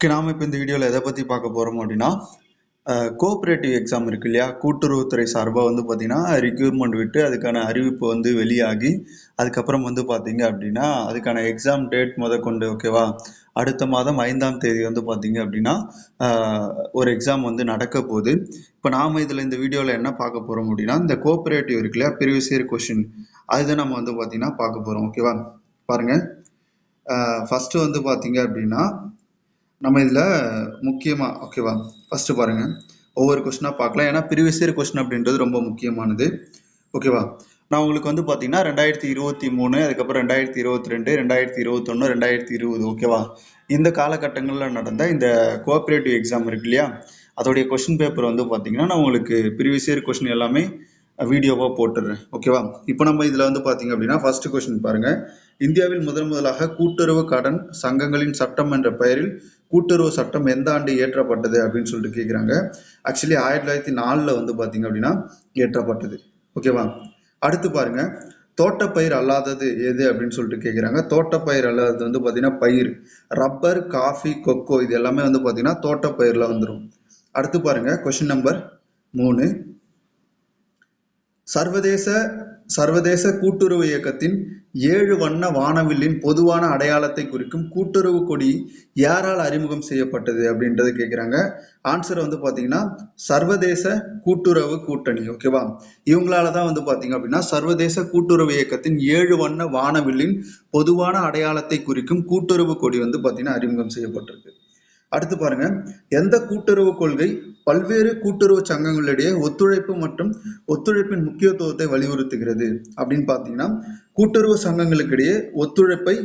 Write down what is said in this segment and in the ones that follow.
Okay நாம இப்போ இந்த வீடியோவில் எதை பற்றி பார்க்க போகிறோம் அப்படின்னா கோஆப்ரேட்டிவ் எக்ஸாம் இருக்கு இல்லையா? கூட்டுறவுத்துறை சார்பாக வந்து பார்த்தீங்கன்னா ரிக்யூர்மெண்ட் விட்டு அதுக்கான அறிவிப்பு வந்து வெளியாகி அதுக்கப்புறம் வந்து பார்த்தீங்க அப்படின்னா அதுக்கான எக்ஸாம் டேட் முதற்கொண்டு ஓகேவா அடுத்த மாதம் ஐந்தாம் தேதி வந்து பார்த்தீங்க அப்படின்னா ஒரு எக்ஸாம் வந்து நடக்க போகுது. இப்போ நாம் இதில் இந்த வீடியோவில் என்ன பார்க்க போகிறோம் அப்படின்னா இந்த கோஆப்ரேட்டிவ் இருக்கு இல்லையா? ப்ரீவியஸ் இயர் கொஷின் அதுதான் நம்ம வந்து பார்த்தீங்கன்னா பார்க்க போகிறோம் ஓகேவா பாருங்கள் ஃபஸ்ட்டு வந்து பார்த்தீங்க அப்படின்னா நம்ம இதில் முக்கியமாக ஓகேவா ஃபஸ்ட்டு பாருங்கள் ஒவ்வொரு கொஸ்டினாக பார்க்கலாம். ஏன்னா ப்ரீவியஸ் இயர் கொஸ்டின் அப்படின்றது ரொம்ப முக்கியமானது. ஓகேவா நான் உங்களுக்கு வந்து பார்த்தீங்கன்னா ரெண்டாயிரத்தி இருபத்தி மூணு அதுக்கப்புறம் ரெண்டாயிரத்தி இருபத்தி ரெண்டு ரெண்டாயிரத்தி இருபத்தொன்று ரெண்டாயிரத்தி இருபது ஓகேவா இந்த காலகட்டங்களில் நடந்த இந்த கோஆப்ரேட்டிவ் எக்ஸாம் இருக்கு இல்லையா? அதோடைய கொஸ்டின் பேப்பர் வந்து பார்த்தீங்கன்னா நான் உங்களுக்கு ப்ரீவியஸ் இயர் கொஸ்டின் எல்லாமே வீடியோவாக போட்டுடுறேன் ஓகேவா இப்போ நம்ம இதில் வந்து பார்த்தீங்க அப்படின்னா ஃபர்ஸ்ட் கொஸ்டின் பாருங்கள் இந்தியாவில் முதன் முதலாக கூட்டுறவு கடன் சங்கங்களின் சட்டம் என்ற பெயரில் கூட்டுறவு சட்டம் எந்த ஆண்டு இயற்றப்பட்டது அப்படின்னு சொல்லிட்டு கேட்குறாங்க ஆக்சுவலி ஆயிரத்தி தொள்ளாயிரத்தி நாலில் வந்து பார்த்தீங்க அப்படின்னா இயற்றப்பட்டது. ஓகேவா அடுத்து பாருங்க. தோட்டப்பயிர் அல்லாதது எது அப்படின்னு சொல்லிட்டு கேட்குறாங்க தோட்டப்பயிர் அல்லாதது வந்து பார்த்தீங்கன்னா பயிர். ரப்பர் காஃபி கொக்கோ இது எல்லாமே வந்து பார்த்தீங்கன்னா தோட்டப்பயிரில் வந்துடும் அடுத்து பாருங்க. கொஷின் நம்பர் மூணு. சர்வதேச சர்வதேச கூட்டுறவு இயக்கத்தின் ஏழு வண்ண வானவில்லின் பொதுவான அடையாளத்தை குறிக்கும் கூட்டுறவு கொடி யாரால் அறிமுகம் செய்யப்பட்டது அப்படின்றத கேட்குறாங்க ஆன்சர் வந்து பார்த்தீங்கன்னா சர்வதேச கூட்டுறவு கூட்டணி ஓகேவா இவங்களால தான் வந்து பார்த்தீங்க அப்படின்னா சர்வதேச கூட்டுறவு இயக்கத்தின் ஏழு வண்ண வானவில்லின் பொதுவான அடையாளத்தை குறிக்கும் கூட்டுறவு கொடி வந்து பார்த்தீங்கன்னா அறிமுகம் செய்யப்பட்டிருக்கு. அடுத்து பாருங்க எந்த கூட்டுறவு கொள்கை பல்வேறு கூட்டுறவு சங்கங்களிடையே ஒத்துழைப்பு மற்றும் ஒத்துழைப்பின் முக்கியத்துவத்தை வலியுறுத்துகிறது. அப்படின்னு பார்த்தீங்கன்னா கூட்டுறவு சங்கங்களுக்கிடையே ஒத்துழைப்பை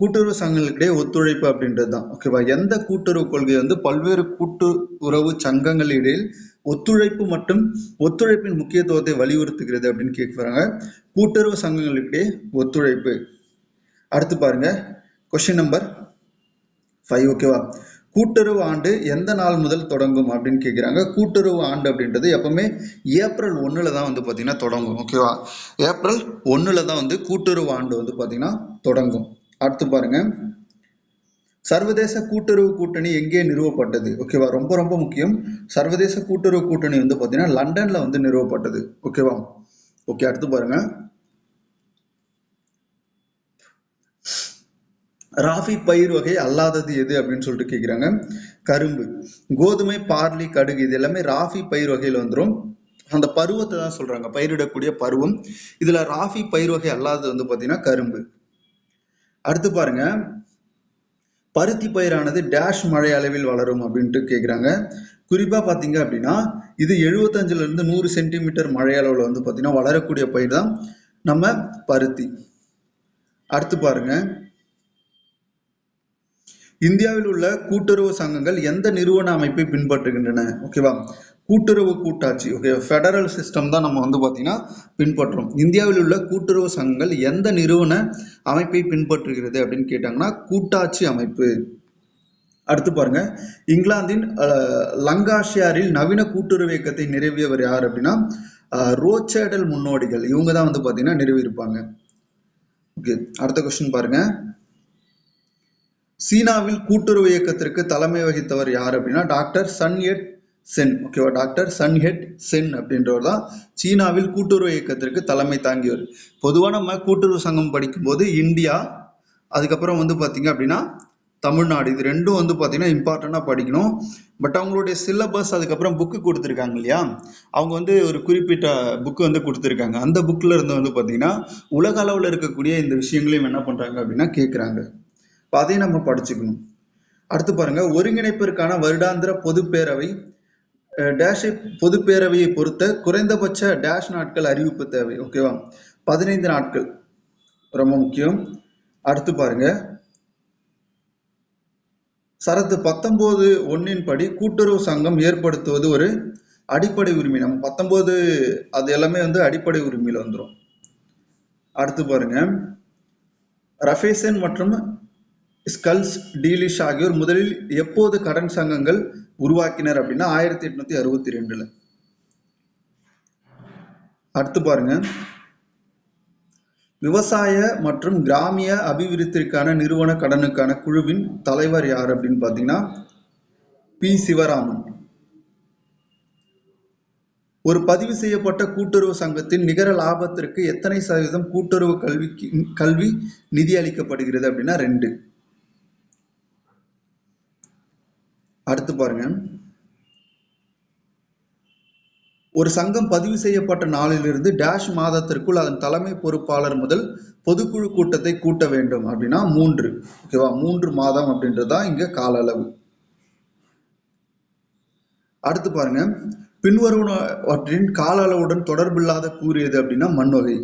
கூட்டுறவு சங்கங்களுக்கிடையே ஒத்துழைப்பு அப்படின்றது தான். ஓகேவா எந்த கூட்டுறவு கொள்கை வந்து பல்வேறு கூட்டுறவு சங்கங்களிடையில் ஒத்துழைப்பு மற்றும் ஒத்துழைப்பின் முக்கியத்துவத்தை வலியுறுத்துகிறது அப்படின்னு கேட்குறாங்க கூட்டுறவு சங்கங்களுக்கிடையே ஒத்துழைப்பு. அடுத்து பாருங்க கொஸ்டின் நம்பர் ஃபைவ் ஓகேவா கூட்டுறவு ஆண்டு எந்த நாள் முதல் தொடங்கும் அப்படின்னு கேட்குறாங்க கூட்டுறவு ஆண்டு அப்படின்றது எப்பவுமே ஏப்ரல் ஒன்றில் தான் வந்து பார்த்தீங்கன்னா தொடங்கும். ஓகேவா ஏப்ரல் ஒன்றில் தான் வந்து கூட்டுறவு ஆண்டு வந்து பார்த்தீங்கன்னா தொடங்கும். அடுத்து பாருங்க. சர்வதேச கூட்டுறவு கூட்டணி எங்கே நிறுவப்பட்டது? ஓகேவா ரொம்ப ரொம்ப முக்கியம். சர்வதேச கூட்டுறவு கூட்டணி வந்து பார்த்தீங்கன்னா லண்டனில் வந்து நிறுவப்பட்டது. ஓகேவா ஓகே அடுத்து பாருங்கள் ராஃபி பயிர் வகை அல்லாதது எது அப்படின்னு சொல்லிட்டு கேட்குறாங்க கரும்பு கோதுமை பார்லி கடுகு இது எல்லாமே ராஃபி பயிர் வகையில் வந்துடும் அந்த பருவத்தை தான் சொல்கிறாங்க பயிரிடக்கூடிய பருவம். இதில் ராஃபி பயிர் வகை அல்லாதது வந்து பார்த்தீங்கன்னா கரும்பு. அடுத்து பாருங்க. பருத்தி பயிரானது டேஷ் மழை அளவில் வளரும் அப்படின்ட்டு கேட்குறாங்க குறிப்பாக பார்த்தீங்க அப்படின்னா இது எழுபத்தஞ்சிலிருந்து நூறு சென்டிமீட்டர் மழை அளவில் வந்து பார்த்தீங்கன்னா வளரக்கூடிய பயிர் தான் நம்ம பருத்தி. அடுத்து பாருங்கள் இந்தியாவில் உள்ள கூட்டுறவு சங்கங்கள் எந்த நிறுவன அமைப்பை பின்பற்றுகின்றன? ஓகேவா கூட்டுறவு கூட்டாட்சி ஓகே ஃபெடரல் சிஸ்டம் தான் நம்ம வந்து பார்த்தீங்கன்னா பின்பற்றுறோம். இந்தியாவில் உள்ள கூட்டுறவு சங்கங்கள் எந்த நிறுவன அமைப்பை பின்பற்றுகிறது அப்படின்னு கேட்டாங்கன்னா கூட்டாட்சி அமைப்பு. அடுத்து பாருங்க. இங்கிலாந்தின் லங்காஷியாரில் நவீன கூட்டுறவு இயக்கத்தை நிறுவியவர் யார் அப்படின்னா ரோச்சேடல் முன்னோடிகள். இவங்க தான் வந்து பார்த்தீங்கன்னா நிறுவியிருப்பாங்க. ஓகே அடுத்த கொஸ்டின் பாருங்க. சீனாவில் கூட்டுறவு இயக்கத்திற்கு தலைமை வகித்தவர் யார் அப்படின்னா டாக்டர் சன்யட் சென். ஓகேவா டாக்டர் சன் ஹெட் சென் அப்படின்றவர் தான் சீனாவில் கூட்டுறவு இயக்கத்திற்கு தலைமை தாங்கியவர். பொதுவாக நம்ம கூட்டுறவு சங்கம் படிக்கும்போது இந்தியா அதுக்கப்புறம் வந்து பார்த்தீங்க அப்படின்னா தமிழ்நாடு. இது ரெண்டும் வந்து பார்த்தீங்கன்னா இம்பார்ட்டண்ட்டாக படிக்கணும். பட் அவங்களுடைய சிலபஸ் அதுக்கப்புறம் புக்கு கொடுத்துருக்காங்க இல்லையா? அவங்க வந்து ஒரு குறிப்பிட்ட புக்கு வந்து கொடுத்துருக்காங்க. அந்த புக்கில் இருந்து வந்து பார்த்தீங்கன்னா உலக அளவில் இருக்கக்கூடிய இந்த விஷயங்களையும் என்ன பண்ணுறாங்க அப்படின்னா கேட்குறாங்க இப்போ அதையும் நம்ம படிச்சுக்கணும். அடுத்து பாருங்க ஒருங்கிணைப்பிற்கான வருடாந்திர பொதுப்பேரவை டேஷை பொதுப்பேரவையை பொறுத்த குறைந்தபட்ச டேஷ் நாட்கள் அறிவிப்பு தேவை ஓகேவா பதினைந்து நாட்கள் ரொம்ப முக்கியம். அடுத்து பாருங்க சரத்து பத்தொன்பது ஒன்னின் படி கூட்டுறவு சங்கம் ஏற்படுத்துவது ஒரு அடிப்படை உரிமை. நம்ம பத்தொன்பது அது எல்லாமே வந்து அடிப்படை உரிமையில வந்துடும் அடுத்து பாருங்க ரஃபேசன் மற்றும் ஸ்கல்ஸ் டீலிஷ் ஆகியோர் முதலில் எப்போது கடன் சங்கங்கள் உருவாக்கினர் அப்படின்னா ஆயிரத்தி எட்நூத்தி அறுபத்தி ரெண்டுல. அடுத்து பாருங்க. விவசாய மற்றும் கிராமிய அபிவிருத்திற்கான நிறுவன கடனுக்கான குழுவின் தலைவர் யார் அப்படின்னு பார்த்தீங்கன்னா பி. சிவராமன். ஒரு பதிவு செய்யப்பட்ட கூட்டுறவு சங்கத்தின் நிகர லாபத்திற்கு எத்தனை சதவீதம் கூட்டுறவு கல்விக்கு கல்வி நிதி அளிக்கப்படுகிறது அப்படின்னா ரெண்டு. அடுத்து பாருங்க. ஒரு சங்கம் பதிவு செய்யப்பட்ட நாளிலிருந்து டேஷ் மாதத்திற்குள் அதன் தலைமை பொறுப்பாளர் முதல் பொதுக்குழு கூட்டத்தை கூட்ட வேண்டும். அப்படின்னா மூன்று. ஓகேவா மூன்று மாதம் அப்படின்றது தான் இங்க கால அளவு அடுத்து பாருங்க. பின்வருவற்றின் கால அளவுடன் தொடர்பில்லாத கூறியது அப்படின்னா மண் வகை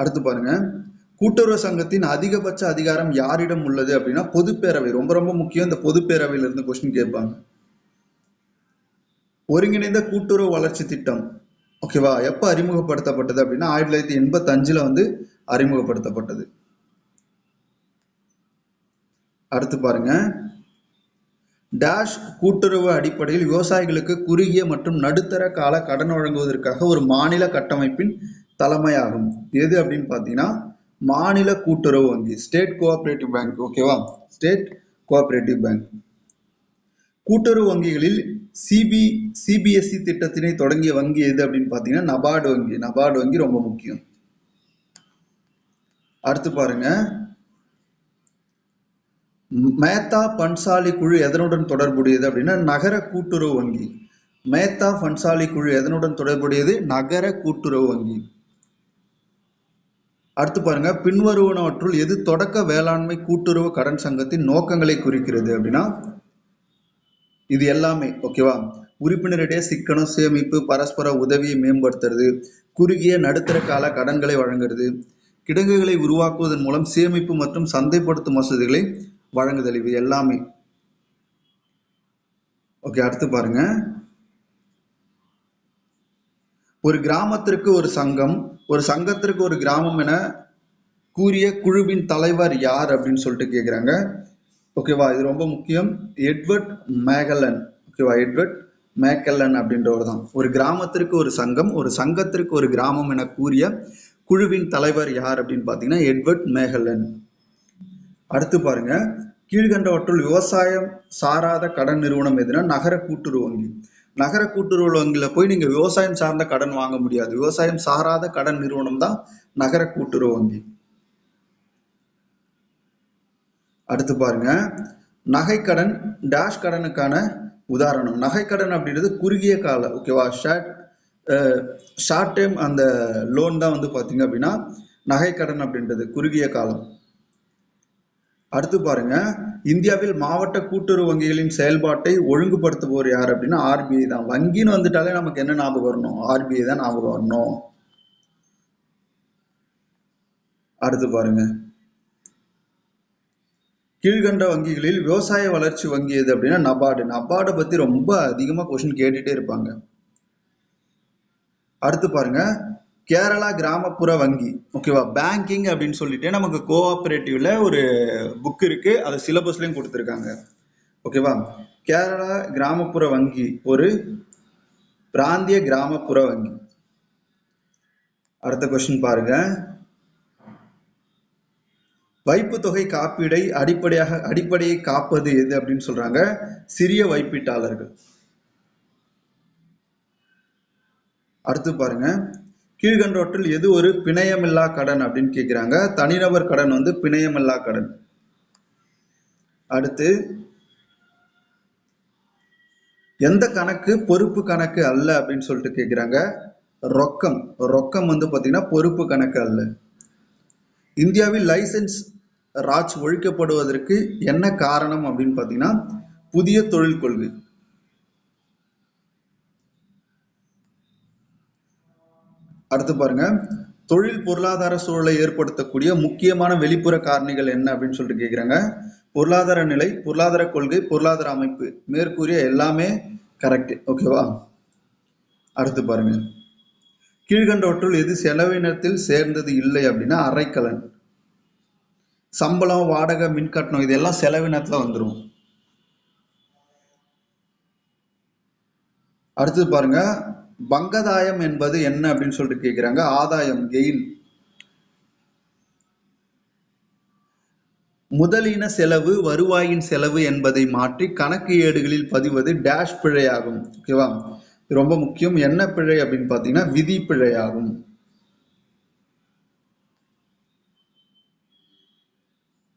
அடுத்து பாருங்க. கூட்டுறவு சங்கத்தின் அதிகபட்ச அதிகாரம் யாரிடம் உள்ளது அப்படின்னா பொதுப்பேரவை. ரொம்ப ரொம்ப முக்கியம். இந்த பொதுப்பேரவையில இருந்து கொஸ்டின் கேட்பாங்க. ஒருங்கிணைந்த கூட்டுறவு வளர்ச்சி திட்டம். ஓகேவா எப்போ அறிமுகப்படுத்தப்பட்டது அப்படின்னா ஆயிரத்தி தொள்ளாயிரத்தி எண்பத்தஞ்சில் வந்து அறிமுகப்படுத்தப்பட்டது. அடுத்து பாருங்க. டேஷ் கூட்டுறவு அடிப்படையில் விவசாயிகளுக்கு குறுகிய மற்றும் நடுத்தர கால கடன் வழங்குவதற்காக ஒரு மாநில கட்டமைப்பின் தலைமையாகும். எது அப்படின்னு பார்த்தீங்கன்னா மாநில கூட்டுறவு வங்கி ஸ்டேட் கோஆபரேட்டிவ் பேங்க் ஓகேவா ஸ்டேட் கோஆபரேட்டிவ் பேங்க் கூட்டுறவு வங்கிகளில் சிபி சிபிஎஸ்இ திட்டத்தினை தொடங்கிய வங்கி எது அப்படின்னு பார்த்தீங்கன்னா நபார்டு வங்கி. நபார்டு வங்கி ரொம்ப முக்கியம். அடுத்து பாருங்க. மேத்தா பன்சாலி குழு எதனுடன் தொடர்புடையது அப்படின்னா நகர கூட்டுறவு வங்கி. மேத்தா பன்சாலி குழு எதனுடன் தொடர்புடையது? நகர கூட்டுறவு வங்கி. அடுத்து பாருங்க பின்வருவனவற்றுள் எது தொடக்க வேளாண்மை கூட்டுறவு கடன் சங்கத்தின் நோக்கங்களை குறிக்கிறது அப்படின்னா இது எல்லாமே ஓகேவா உறுப்பினரிடையே சிக்கனம் சேமிப்பு பரஸ்பர உதவியை மேம்படுத்துறது குறுகிய நடுத்தர கால கடன்களை வழங்குறது கிடங்குகளை உருவாக்குவதன் மூலம் சேமிப்பு மற்றும் சந்தைப்படுத்தும் வசதிகளை வழங்குதல் இது எல்லாமே. ஓகே அடுத்து பாருங்க. ஒரு கிராமத்திற்கு ஒரு சங்கம் ஒரு சங்கத்திற்கு ஒரு கிராமம் என கூறிய குழுவின் தலைவர் யார் அப்படின்னு சொல்லிட்டு கேட்குறாங்க ஓகேவா இது ரொம்ப முக்கியம். Edward Magellan. ஓகேவா எட்வர்ட் மேக்கல்லன் அப்படின்றவர் தான். ஒரு கிராமத்திற்கு ஒரு சங்கம் ஒரு சங்கத்திற்கு ஒரு கிராமம் என கூறிய குழுவின் தலைவர் யார் அப்படின்னு பார்த்தீங்கன்னா எட்வர்ட் மேகலன். அடுத்து பாருங்க. கீழ்கண்டவற்றுள் விவசாயம் சாராத கடன் நிறுவனம் எதுனா நகர கூட்டுறவு வங்கி. நகர கூட்டுறவு வங்கியில் போய் நீங்க விவசாயம் சார்ந்த கடன் வாங்க முடியாது. விவசாயம் சாராத கடன் நிறுவனம் தான் நகர கூட்டுறவு வங்கி. அடுத்து பாருங்க. நகைக்கடன் டேஷ் கடனுக்கான உதாரணம். நகைக்கடன் அப்படின்றது குறுகிய கால ஓகேவா ஷார்ட் ஷார்ட் டைம் அந்த லோன் தான் வந்து பார்த்தீங்க அப்படின்னா நகைக்கடன் அப்படின்றது குறுகிய காலம். அடுத்து பாருங்க. இந்தியாவில் மாவட்ட கூட்டுறவு வங்கிகளின் செயல்பாட்டை ஒழுங்குபடுத்துபவர் யார் அப்படின்னா ஆர்பிஐ தான். வங்கின்னு வந்துட்டாலே நமக்கு என்ன ஞாபகம் வரணும்? ஆர்பிஐ தான் ஞாபகம் வரணும். அடுத்து பாருங்க. கீழ்கண்ட வங்கிகளில் விவசாய வளர்ச்சி வங்கி எது அப்படின்னா நபார்டு நபார்டை பத்தி ரொம்ப அதிகமா கொஸ்டின் கேட்டுட்டே இருப்பாங்க. அடுத்து பாருங்க. கேரளா கிராமப்புற வங்கி ஓகேவா பேங்கிங் அப்படின்னு சொல்லிட்டு நமக்கு கோஆப்ரேட்டிவ்ல ஒரு புக் இருக்கு. அது சிலபஸ்லயும் கொடுத்துருக்காங்க. ஓகேவா கேரளா கிராமப்புற வங்கி ஒரு பிராந்திய கிராமப்புற வங்கி. அடுத்த கொஸ்டின் பாருங்க. வைப்பு தொகை காப்பீடை அடிப்படையாக அடிப்படையை காப்பது எது அப்படின்னு சொல்றாங்க? சிறிய வைப்பீட்டாளர்கள். அடுத்து பாருங்க. கீழ்கன்றோட்டில் எது ஒரு பிணையமில்லா கடன் அப்படின்னு கேட்குறாங்க தனிநபர் கடன் வந்து பிணையமில்லா கடன். அடுத்து எந்த கணக்கு பொறுப்பு கணக்கு அல்ல அப்படின்னு சொல்லிட்டு கேட்குறாங்க ரொக்கம். ரொக்கம் வந்து பார்த்தீங்கன்னா பொறுப்பு கணக்கு அல்ல. இந்தியாவில் லைசென்ஸ் ராஜ் ஒழிக்கப்படுவதற்கு என்ன காரணம் அப்படின்னு பார்த்தீங்கன்னா புதிய தொழில் கொள்கை. அடுத்து பாருங்க. தொழில் பொருளாதார சூழலை ஏற்படுத்தக்கூடிய முக்கியமான வெளிப்புற காரணிகள் என்ன அப்படின்னு சொல்லிட்டு கேட்குறாங்க பொருளாதார நிலை பொருளாதார கொள்கை பொருளாதார அமைப்பு மேற்கூறிய எல்லாமே கரெக்ட் ஓகேவா அடுத்து பாருங்க. கீழ்கண்டவற்றுள் எது செலவினத்தில் சேர்ந்தது இல்லை அப்படின்னா அரைக்கலன். சம்பளம் வாடகை மின்கட்டணம் இதெல்லாம் செலவினத்தில் வந்துடும் அடுத்தது பாருங்க. பங்கதாயம் என்பது என்ன அப்படின்னு சொல்லிட்டு கேட்குறாங்க ஆதாயம் கெயின் முதலின செலவு வருவாயின் செலவு என்பதை மாற்றி கணக்கு ஏடுகளில் பதிவது டேஷ் பிழையாகும். ஓகேவா ரொம்ப முக்கியம். என்ன பிழை அப்படின்னு பார்த்தீங்கன்னா விதி பிழையாகும்.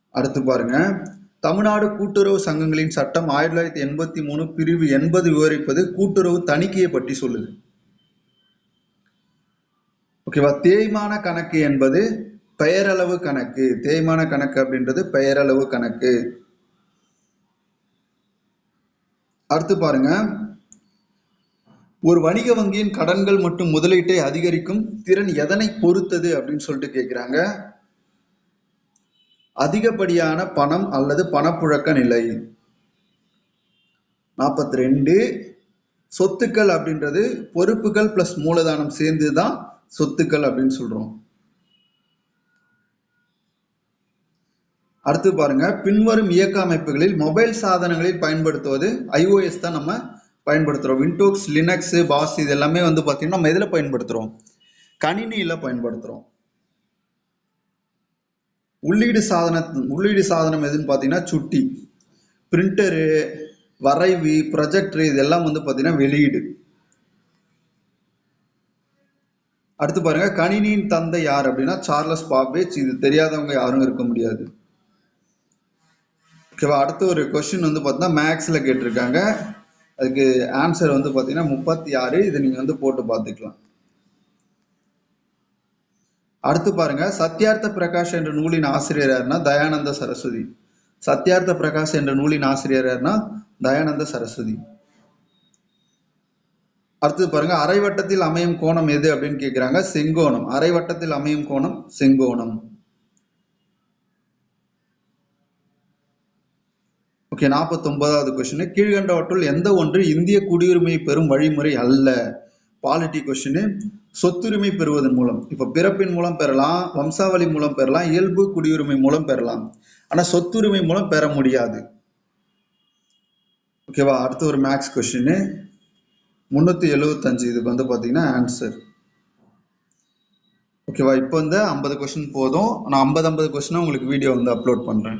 அடுத்து பாருங்க. தமிழ்நாடு கூட்டுறவு சங்கங்களின் சட்டம் ஆயிரத்தி தொள்ளாயிரத்தி எண்பத்தி மூணு பிரிவு எண்பது விவரிப்பது கூட்டுறவு தணிக்கையை பற்றி சொல்லுது. ஓகேவா தேய்மான கணக்கு என்பது பெயரளவு கணக்கு. தேய்மான கணக்கு அப்படின்றது பெயரளவு கணக்கு. அடுத்து பாருங்க. ஒரு வணிக வங்கியின் கடன்கள் மற்றும் முதலீட்டை அதிகரிக்கும் திறன் எதனை பொறுத்தது அப்படின்னு சொல்லிட்டு கேட்குறாங்க அதிகப்படியான பணம் அல்லது பணப்புழக்க நிலை. நாற்பத்தி ரெண்டு சொத்துக்கள் அப்படின்றது பொறுப்புகள் பிளஸ் மூலதனம் சேர்ந்து தான் சொத்துக்கள் அப்படின்னு சொல்றோம். அடுத்து பாருங்க பின்வரும் இயக்க அமைப்புகளில் மொபைல் சாதனங்களில் பயன்படுத்துவது ஐஓஎஸ் தான் நம்ம பயன்படுத்துறோம். விண்டோக்ஸ் லினக்ஸ் பாஸ் இது எல்லாமே வந்து பார்த்தீங்கன்னா நம்ம இதில் பயன்படுத்துறோம்? கணினியில் பயன்படுத்துறோம். உள்ளீடு சாதன உள்ளீடு சாதனம் எதுன்னு பார்த்தீங்கன்னா சுட்டி பிரிண்டரு வரைவி ப்ரொஜெக்டர் இதெல்லாம் வந்து பார்த்தீங்கன்னா வெளியீடு. அடுத்து பாருங்க கணினியின் தந்தை யார் அப்படின்னா சார்லஸ் பாபேஜ் இது தெரியாதவங்க யாரும் இருக்க முடியாது. ஓகேவா அடுத்து ஒரு கொஸ்டின் வந்து பார்த்தீங்கன்னா மேக்ஸில் கேட்டிருக்காங்க. அதுக்கு ஆன்சர் வந்து பார்த்தீங்கன்னா முப்பத்தி ஆறு. இதை நீங்கள் வந்து போட்டு பார்த்துக்கலாம். அடுத்து பாருங்க சத்யார்த்த பிரகாஷ் என்ற நூலின் ஆசிரியர் யாருன்னா தயானந்த சரஸ்வதி. சத்யார்த்த பிரகாஷ் என்ற நூலின் ஆசிரியர் யாருன்னா தயானந்த சரஸ்வதி. அடுத்து பாருங்க அரைவட்டத்தில் அமையும் கோணம் எது அப்படின்னு கேட்குறாங்க செங்கோணம். அரைவட்டத்தில் அமையும் கோணம் செங்கோணம். ஓகே நாற்பத்தொன்பதாவது கொஸ்டின் கீழ்கண்டவற்றுள் எந்த ஒன்று இந்திய குடியுரிமை பெறும் வழிமுறை அல்ல? பாலிட்டி கொஸ்டின் சொத்துரிமை பெறுவதன் மூலம். இப்போ பிறப்பின் மூலம் பெறலாம் வம்சாவளி மூலம் பெறலாம் இயல்பு குடியுரிமை மூலம் பெறலாம். ஆனால் சொத்துரிமை மூலம் பெற முடியாது. ஓகேவா? அடுத்து ஒரு மேக்ஸ் கொஸ்டின் முந்நூற்றி எழுபத்தஞ்சு இதுக்கு வந்து பார்த்தீங்கன்னா ஆன்சர் ஓகேவா இப்போ வந்து ஐம்பது கொஷின் போதும். நான் ஐம்பது ஐம்பது கொஸ்டினாக உங்களுக்கு வீடியோ வந்து அப்லோட் பண்ணுறேன்